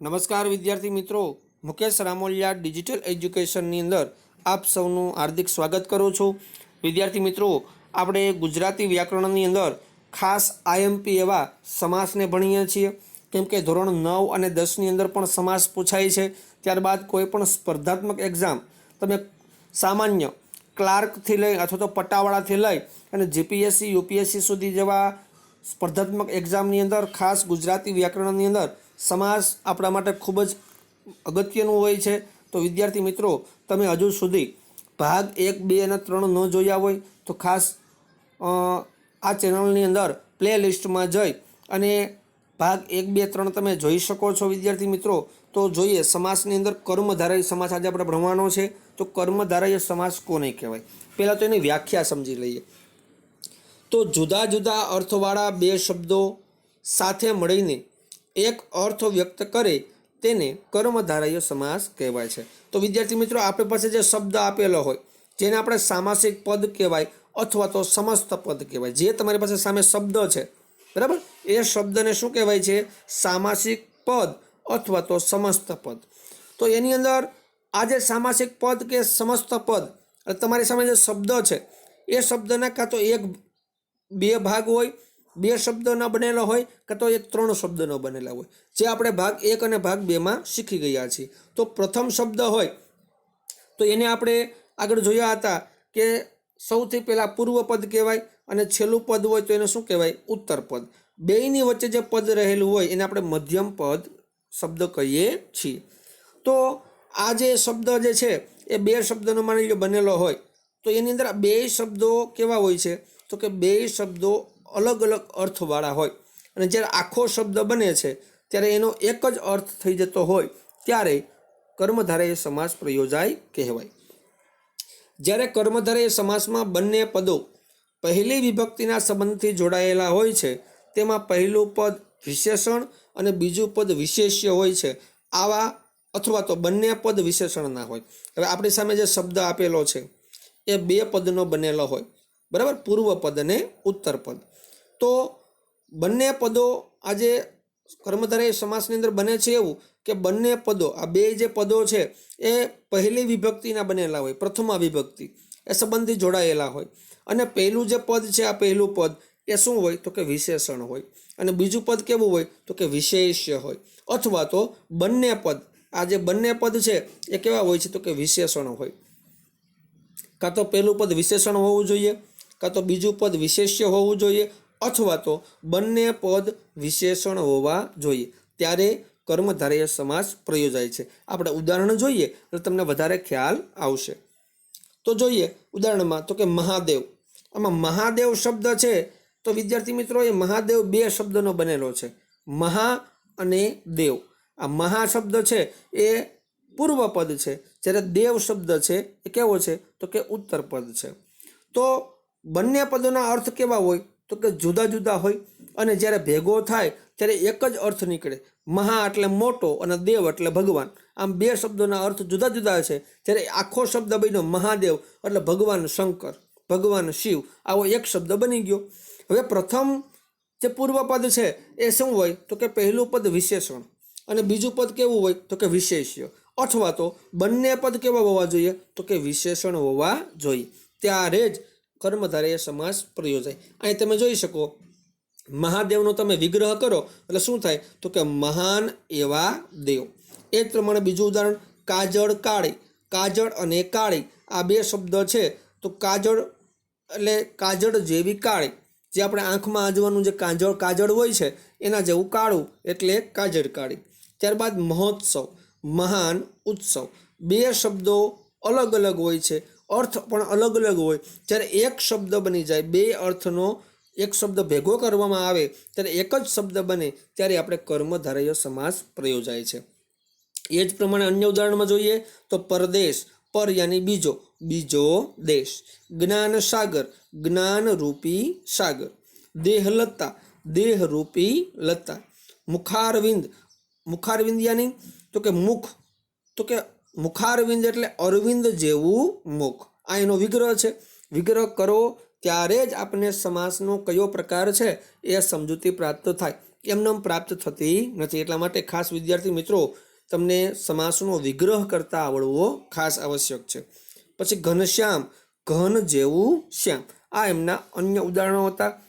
નમસ્કાર વિદ્યાર્થી મિત્રો. મુકેશ રામોલિયા ડિજિટલ એજ્યુકેશનની અંદર આપ સૌનું હાર્દિક સ્વાગત કરું છું. વિદ્યાર્થી મિત્રો, આપણે ગુજરાતી વ્યાકરણની અંદર ખાસ આઈએમપી એવા સમાસને ભણીએ છીએ. કેમ કે ધોરણ નવ અને દસની અંદર પણ સમાસ પૂછાય છે. ત્યારબાદ કોઈ પણ સ્પર્ધાત્મક એક્ઝામ તમે સામાન્ય ક્લાર્કથી લઈ અથવા તો પટ્ટાવાળાથી લઈ અને જીપીએસસી, યુપીએસસી સુધી જેવા સ્પર્ધાત્મક એક્ઝામની અંદર ખાસ ગુજરાતી વ્યાકરણની અંદર સમાસ આપણા માટે ખૂબ જ અગત્યનું હોય છે. તો વિદ્યાર્થી મિત્રો, તમે હજુ સુધી ભાગ એક, બે અને ત્રણ ન જોયા હોય તો ખાસ આ ચેનલની અંદર પ્લે લિસ્ટમાં જઈ અને ભાગ એક, બે, ત્રણ તમે જોઈ શકો છો વિદ્યાર્થી મિત્રો. તો જોઈએ સમાસની અંદર કર્મધારય સમાસ આજે આપણે ભણવાનો છે. તો કર્મધારય સમાસ કોને કહેવાય? પહેલાં તો એની વ્યાખ્યા સમજી લઈએ. તો જુદા જુદા અર્થવાળા બે શબ્દો સાથે મળીને એક અર્થ વ્યક્ત કરે તેને કર્મધારય સમાસ કહેવાય છે. તો વિદ્યાર્થી મિત્રો, આપણી પાસે જે શબ્દ આપેલો હોય, જેને આપણે સામાસિક પદ કહેવાય અથવા તો સમસ્ત પદ કહેવાય, જે તમારી પાસે સામે શબ્દ છે, બરાબર? એ શબ્દને શું કહેવાય છે? સામાસિક પદ અથવા તો સમસ્ત પદ. તો એની અંદર આ જે સામાસિક પદ કે સમસ્ત પદ તમારી સામે જે શબ્દ છે, એ શબ્દના કાં તો એક બે ભાગ હોય બે શબ્દના બનેલો હોય કાં તો એક ત્રણ શબ્દનો બનેલા હોય. જે આપણે ભાગ એક અને ભાગ બેમાં શીખી ગયા છીએ. તો પ્રથમ શબ્દ હોય તો એને આપણે આગળ જોયા હતા કે સૌથી પહેલાં પૂર્વ પદ કહેવાય અને છેલ્લું પદ હોય તો એને શું કહેવાય? ઉત્તર પદ. બેયની વચ્ચે જે પદ રહેલું હોય એને આપણે મધ્યમ પદ શબ્દ કહીએ છીએ. તો આ જે શબ્દ જે છે એ બે શબ્દનો માની લો બનેલો હોય. તો એની અંદર બે શબ્દો કેવા હોય છે? તો કે બે શબ્દો અલગ અલગ અર્થવાળા હોય. અને જ્યારે આખો શબ્દ બને છે, ત્યારે એનો એક જ અર્થ થઈ જતો હોય, ત્યારે કર્મધારય સમાસ પ્રયોજાય કહેવાય. જ્યારે કર્મધારય સમાસમાં બંને પદો પહેલી વિભક્તિના સંબંધથી જોડાયેલા હોય છે, તેમાં પહેલું પદ વિશેષણ અને બીજું પદ વિશેષ્ય હોય છે, આવા અથવા તો બંને પદ વિશેષણના હોય. હવે આપણી સામે જે શબ્દ આપેલો છે, એ બે પદનો બનેલો હોય. બરાબર? પૂર્વ પદ અને ઉત્તર પદ. તો બંને પદો આજે કર્મધારય સમાસની અંદર બને છે એવું કે બંને પદો, આ બે જે પદો છે, એ પહેલી વિભક્તિના બનેલા હોય, પ્રથમા વિભક્તિ, એ સંબંધી જોડાયેલા હોય. અને પહેલું જે પદ છે, આ પહેલું પદ, એ શું હોય? તો કે વિશેષણ હોય. અને બીજું પદ કેવું હોય? તો કે વિશેષ્ય હોય. અથવા તો બંને પદ, આ જે બંને પદ છે, એ કેવા હોય છે? તો કે વિશેષણ હોય. કાં તો પહેલું પદ વિશેષણ હોવું જોઈએ, કાં તો બીજું પદ વિશેષ્ય હોવું જોઈએ અથવા તો બંને પદ વિશેષણ હોવા જોઈએ. ત્યારે કર્મધારય સમાસ પ્રયોજાય છે. આપણે ઉદાહરણ જોઈએ તો તમને વધારે ખ્યાલ આવશે. તો જોઈએ, ઉદાહરણમાં, તો કે મહાદેવ. આમાં મહાદેવ શબ્દ છે, તો વિદ્યાર્થી મિત્રો, એ મહાદેવ બે શબ્દનો બનેલો છે. મહા અને દેવ. આ મહા શબ્દ છે, એ પૂર્વ પદ છે. જ્યારે દેવ શબ્દ છે, એ કેવો છે? તો કે ઉત્તર પદ છે. તો બંને પદોના અર્થ કેવા હોય? તો કે જુદા જુદા હોય અને જ્યારે ભેગો થાય ત્યારે એક જ અર્થ નીકળે. મહા એટલે મોટો અને દેવ એટલે ભગવાન. આમ બે શબ્દોના અર્થ જુદા જુદા છે. જ્યારે આખો શબ્દ બન્યો મહાદેવ એટલે ભગવાન શંકર, ભગવાન શિવ, આવો એક શબ્દ બની ગયો. હવે પ્રથમ જે પૂર્વપદ છે એ શું હોય? તો કે પહેલું પદ વિશેષણ અને બીજું પદ કેવું હોય? તો કે વિશેષ્ય. અથવા તો બંને પદ કેવા હોવા જોઈએ? તો કે વિશેષણ હોવા જોઈએ. ત્યારે જ કર્મધારય સમાસ પ્રયોજાય અહીં તમે જોઈ શકો, મહાદેવનો તમે વિગ્રહ કરો, એટલે શું થાય? તો કે મહાન એવા દેવ. એ જ પ્રમાણે બીજું ઉદાહરણ, કાજળ કાળી. કાજળ અને કાળી, આ બે શબ્દ છે. તો કાજળ એટલે કાજળ જેવી કાળી, જે આપણે આંખમાં આજવાનું જે કાજળ કાજળ હોય છે, એના જેવું કાળું, એટલે કાજળ કાળી. ત્યારબાદ મહોત્સવ, મહાન ઉત્સવ. બે શબ્દો અલગ અલગ હોય છે. અર્થ પણ અલગ અલગ હોય. જ્યારે એક શબ્દ બની જાય, બે અર્થનો એક શબ્દ ભેગો કરવામાં આવે, ત્યારે એક જ શબ્દ બને, ત્યારે આપણે કર્મધારય સમાસ પ્રયોજાય છે. એ જ પ્રમાણે અન્ય ઉદાહરણમાં જોઈએ તો પરદેશ, પર યાની બીજો બીજો દેશ. જ્ઞાન સાગર જ્ઞાનરૂપી સાગર. દેહલતા દેહરૂપી લતા. મુખારવિંદ મુખારવિંદ યાની? તો કે મુખ, તો કે મુખારવિંદ એટલે અરવિંદ જેવું મુખ. આ એનો વિગ્રહ છે. વિગ્રહ કરો ત્યારે જ આપણને સમાસનો કયો પ્રકાર છે એ સમજૂતી પ્રાપ્ત થાય. એમનેમ પ્રાપ્ત થતી નથી. એટલા માટે ખાસ વિદ્યાર્થી મિત્રો, તમને સમાસનો વિગ્રહ કરતા આવડવો ખાસ આવશ્યક છે. પછી ઘનશ્યામ. ઘન જેવું શ્યામ. આ એમના અન્ય ઉદાહરણો હતા.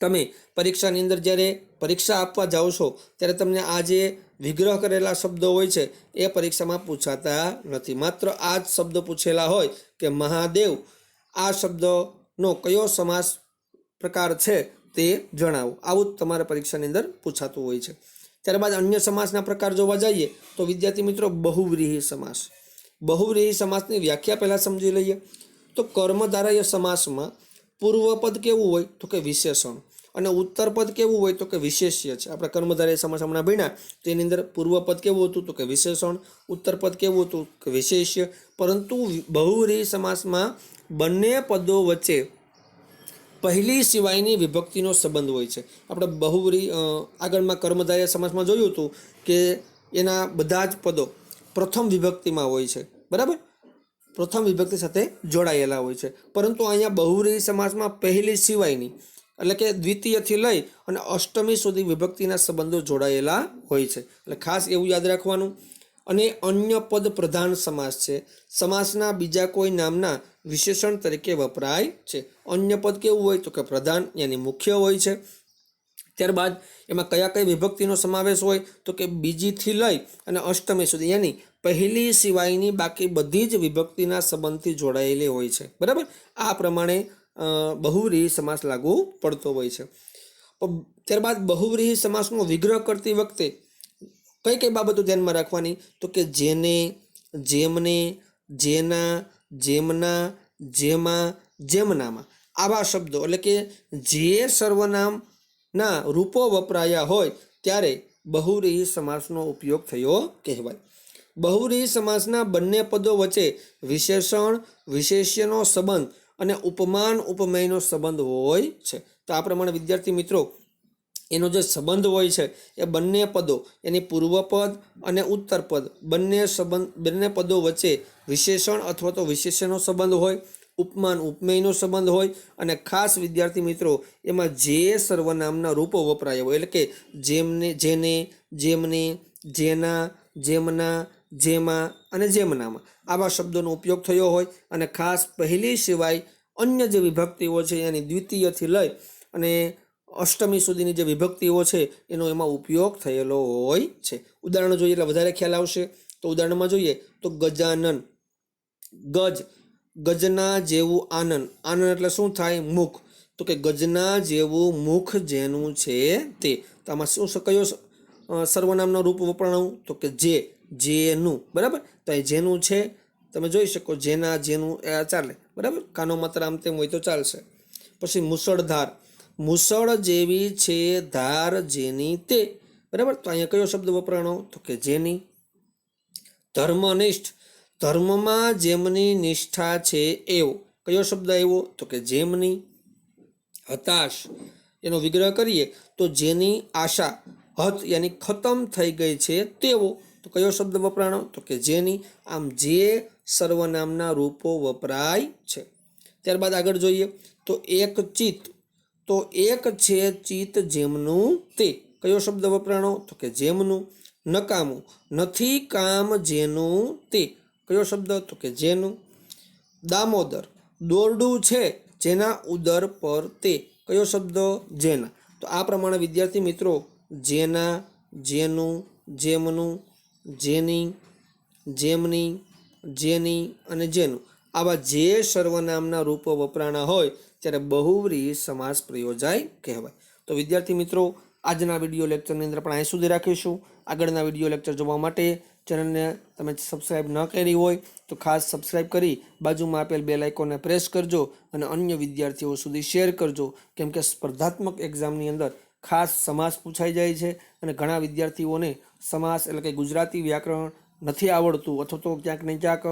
તમે પરીક્ષાની અંદર જ્યારે પરીક્ષા આપવા જાઓ છો, ત્યારે તમને આ જે વિગ્રહ કરેલા શબ્દો હોય છે, એ પરીક્ષામાં પૂછાતા નથી. માત્ર આ જ શબ્દ પૂછેલા હોય કે મહાદેવ, આ શબ્દનો કયો સમાસ પ્રકાર છે તે જણાવો. આવું જ તમારે પરીક્ષાની અંદર પૂછાતું હોય છે. ત્યારબાદ અન્ય સમાસના પ્રકાર જોવા જઈએ, તો વિદ્યાર્થી મિત્રો, બહુવ્રીહી સમાસ. બહુવ્રીહી સમાસની વ્યાખ્યા પહેલાં સમજી લઈએ. તો કર્મધારય સમાસમાં પૂર્વપદ કેવું હોય તો કે વિશેષણ. અને ઉત્તરપદ કેવું હોય તો કે વિશેષ્ય છે. આપણે કર્મધારે સમાસ હમણાં ભણ્યા તેની અંદર પૂર્વપદ કેવું હતું તો કે વિશેષણ ઉત્તરપદ કેવું હતું કે વિશેષ્ય. પરંતુ બહુરી સમાસમાં બંને પદો વચ્ચે પહેલી સિવાયની વિભક્તિનો સંબંધ હોય છે. આપણે બહુરી આગળમાં કર્મધારય સમાસમાં જોયું હતું કે એના બધા જ પદો પ્રથમ વિભક્તિમાં હોય છે. બરાબર? પ્રથમ વિભક્તિ સાથે જોડાયેલા હોય છે. પરંતુ અહીંયા બહુરી સમાસમાં પહેલી સિવાયની એટલે કે દ્વિતીયથી લઈ અને અષ્ટમી સુધી વિભક્તિના સંબંધો જોડાયેલા હોય છે. એટલે ખાસ એવું યાદ રાખવાનું. અને અન્ય પદ પ્રધાન સમાસ છે. સમાસના બીજા કોઈ નામના વિશેષણ તરીકે વપરાય છે. અન્ય પદ કેવું હોય તો કે પ્રધાન યાની મુખ્ય હોય છે. ત્યારબાદ એમાં કયા કઈ વિભક્તિનો સમાવેશ હોય તો કે બીજીથી લઈ અને અષ્ટમી સુધી યાની પહેલી સિવાયની બાકી બધી જ વિભક્તિના સંબંધથી જોડાયેલી હોય છે. બરાબર? આ પ્રમાણે બહુવ્રીહી સમાસ લાગુ પડતો હોય છે. ત્યારબાદ બહુવ્રીહી સમાસનો વિગ્રહ કરતી વખતે કઈ કઈ બાબતો ધ્યાનમાં રાખવાની? તો કે જેને, જેમને, જેના, જેમના, જેમાં, જેમનામાં. આવા શબ્દો. એટલે કે જે સર્વનામના રૂપો વપરાયા હોય ત્યારે બહુરીહી સમાસનો ઉપયોગ થયો કહેવાય. બહુરીહી સમાસના બંને પદો વચ્ચે વિશેષણ, વિશેષ્યનો સંબંધ અને ઉપમાન ઉપમેયનો સંબંધ હોય છે. તો આ પ્રમાણે વિદ્યાર્થી મિત્રો, એનો જે સંબંધ હોય છે, એ બંને પદો, એની પૂર્વપદ અને ઉત્તરપદ બંને સંબંધ, બંને પદો વચ્ચે વિશેષણ અથવા તો વિશેષણનો સંબંધ હોય, ઉપમાન ઉપમેયનો સંબંધ હોય અને ખાસ વિદ્યાર્થી મિત્રો, એમાં જે સર્વનામના રૂપો વપરાયા હોય, એટલે કે જેમને, જેને, જેમને, જેના, જેમના, જેમાં અને જેમનામાં આવા શબ્દોનો ઉપયોગ થયો હોય અને ખાસ પહેલી સિવાય અન્ય જે વિભક્તિઓ છે એની દ્વિતીયથી લઈ અને અષ્ટમી સુધીની જે વિભક્તિઓ છે એનો એમાં ઉપયોગ થયેલો હોય છે. ઉદાહરણ જોઈએ એટલે વધારે ખ્યાલ આવશે તો ઉદાહરણમાં જોઈએ તો ગજાનન. ગજ, ગજના જેવું આનંદ. આનંદ એટલે શું થાય? મુખ. તો કે ગજના જેવું મુખ જેનું છે તે. તો આમાં શું કયો સર્વનામનો રૂપ વપરાણું? તો કે જે. જેનું, બરાબર? તો એ જેનું છે, તમે જોઈ શકો, જેના, જેનું, એ ચાલે, બરાબર? કાનો માત્ર આમ તેમ હોય તો ચાલશે. પછી મુસળધાર. મુસળ જેવી છે ધાર જેની તે, બરાબર? તો અહીંયા કયો શબ્દ વપરાણો? તો કે જેની. ધર્મનિષ્ઠ. ધર્મમાં જેમની નિષ્ઠા છે એવો. કયો શબ્દ આવ્યો? તો કે જેમની. હતાશ. એનો વિગ્રહ કરીએ. તો જેની આશા. હત યાની ખતમ થઈ ગઈ છે તેવો. તો કયો શબ્દ વપરાણો? તો કે જેની આમ જે સર્વનામના રૂપો વપરાય છે. ત્યારબાદ આગળ જોઈએ. તો એક ચિત્ત. તો એક છે ચિત્ત જેમનું તે. કયો શબ્દ વપરાણો? તો કે જેમનું નકામું. નથી કામ જેનું તે. કયો શબ્દ? તો કે જેનું દામોદર. દોરડું છે જેના ઉદર પર તે. કયો શબ્દ? જેના. તો આ પ્રમાણે વિદ્યાર્થી મિત્રો, જેના, જેનું, જેમનું જેની, જેમની, જેની અને જેનું. આવા જે સર્વનામના રૂપો વપરાણા હોય, ત્યારે બહુવ્રીહી સમાસ પ્રયોજાય કહેવાય. તો વિદ્યાર્થી મિત્રો, આજના વીડિયો લેક્ચરની અંદર પણ અહીં સુધી રાખીશું. આગળના વીડિયો લેક્ચર જોવા માટે ચેનલને તમે સબસ્ક્રાઈબ ન કરી હોય, તો ખાસ સબસ્ક્રાઈબ કરી બાજુમાં આપેલ બે લાઇકોને પ્રેસ કરજો અને અન્ય વિદ્યાર્થીઓ સુધી શેર કરજો. કેમ કે સ્પર્ધાત્મક એક્ઝામની અંદર ખાસ સમાસ પૂછાઈ જાય છે અને ઘણા વિદ્યાર્થીઓને સમાસ એટલે કે ગુજરાતી વ્યાકરણ નથી આવડતું અથવા તો ક્યાંક ને ક્યાંક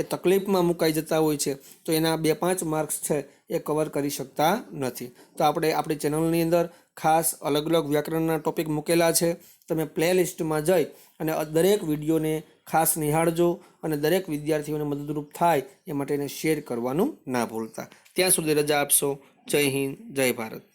એ તકલીફમાં મુકાઈ જતા હોય છે. તો એના બે પાંચ માર્ક્સ છે એ કવર કરી શકતા નથી. તો આપણે આપણી ચેનલની અંદર ખાસ અલગ અલગ વ્યાકરણના ટોપિક મૂકેલા છે. તમે પ્લે લિસ્ટમાં જઈ અને દરેક વિડીયોને ખાસ નિહાળજો અને દરેક વિદ્યાર્થીઓને મદદરૂપ થાય એ માટે એને શેર કરવાનું ના ભૂલતા. ત્યાં સુધી રજા આપશો. જય હિન્દ, જય ભારત.